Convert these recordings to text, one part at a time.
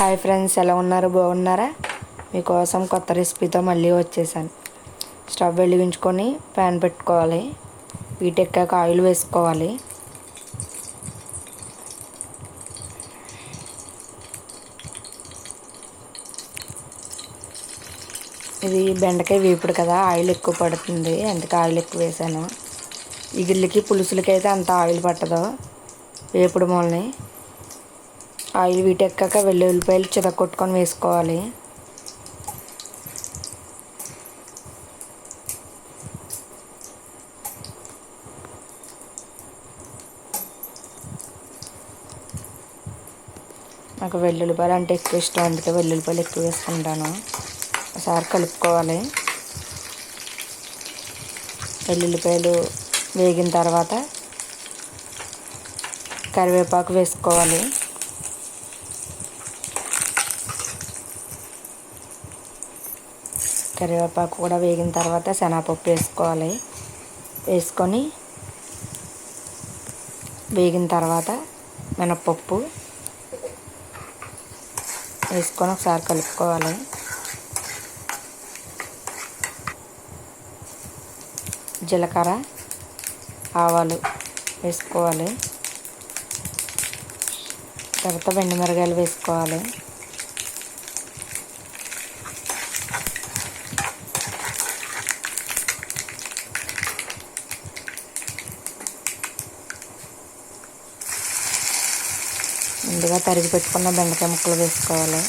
Hi friends ఎలా ఉన్నారు? బాగున్నారా? మీకోసం కొత్త రెసిపీతో మళ్ళీ వచ్చేసాను. స్టవ్ వెలిగించుకొని ప్యాన్ పెట్టుకోవాలి. వీటెక్కాక ఆయిల్ వేసుకోవాలి. ఇది బెండకాయ వేపుడు కదా ఆయిల్ ఎక్కువ పడుతుంది. అందుకే ఆయిల్ ఎక్కువ వేసాను. ఇగిళ్ళకి పులుసులకి అయితే అంత ఆయిల్ పట్టదు. వేపుడు మూలని. ఆయిల్ వీటెక్కాక వెల్లి ఉల్లిపాయలు చితకొట్టుకొని వేసుకోవాలి. నాకు వెల్లుల్లిపాయలు అంటే ఎక్కువ ఇష్టం అందుకే వెల్లుల్లిపాయలు ఎక్కువ వేసుకుంటాను. ఒకసారి కలుపుకోవాలి. వెల్లుల్లిపాయలు వేగిన తర్వాత కరివేపాకు వేసుకోవాలి. కరివేపాకు కూడా వేగిన తర్వాత శనగపప్పు వేసుకోవాలి. వేసుకొని వేగిన తర్వాత మినప్పప్పు వేసుకొని ఒకసారి కలుపుకోవాలి. జీలకర్ర ఆవాలు వేసుకోవాలి. తర్వాత వెండి మిరగాయలు వేసుకోవాలి. ముందుగా తరిగి పెట్టుకున్న బెండకాయ ముక్కలు వేసుకోవాలి.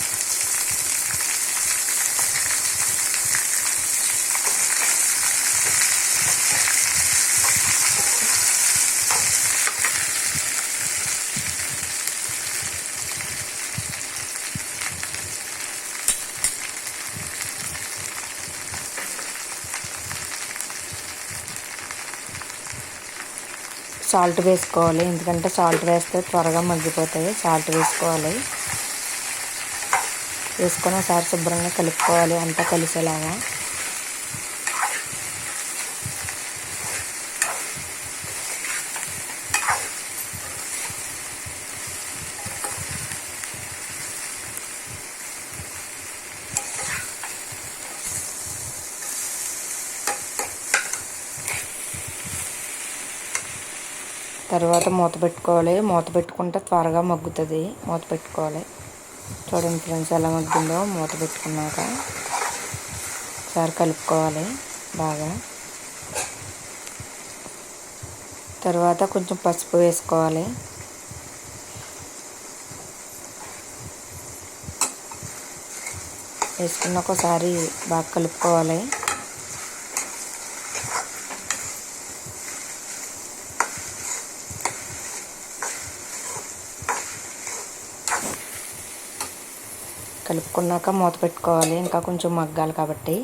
సాల్ట్ వేసుకోవాలి. ఎందుకంటే సాల్ట్ వేస్తే త్వరగా మగ్గిపోతాయి. సాల్ట్ వేసుకోవాలి. వేసుకొని ఒకసారి శుభ్రంగా కలుపుకోవాలి. అంతా కలిసేలాగా. తర్వాత మూత పెట్టుకోవాలి. మూత పెట్టుకుంటే త్వరగా మగ్గుతుంది. మూత పెట్టుకోవాలి. చూడండి ఫ్రెండ్స్ ఎలా మగ్గిందో. మూత పెట్టుకున్నాక ఒకసారి కలుపుకోవాలి బాగా. తర్వాత కొంచెం పసుపు వేసుకోవాలి. వేసుకున్నాక ఒకసారి బాగా కలుపుకోవాలి. కలుపుకున్నాక మూత పెట్టుకోవాలి. ఇంకా కొంచెం మగ్గాలి కాబట్టి.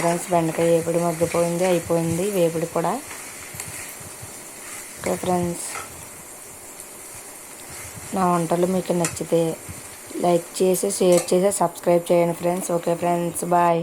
ఫ్రెండ్స్ బెండకాయ వేపుడు మగ్గిపోయింది అయిపోయింది. వేపుడు కూడా. ప్రిఫరెన్స్ ఫ్రెండ్స్ నా వంటలు మీకు నచ్చితే లైక్ చేసి షేర్ చేసి సబ్స్క్రైబ్ చేయండి ఫ్రెండ్స్. Okay friends bye.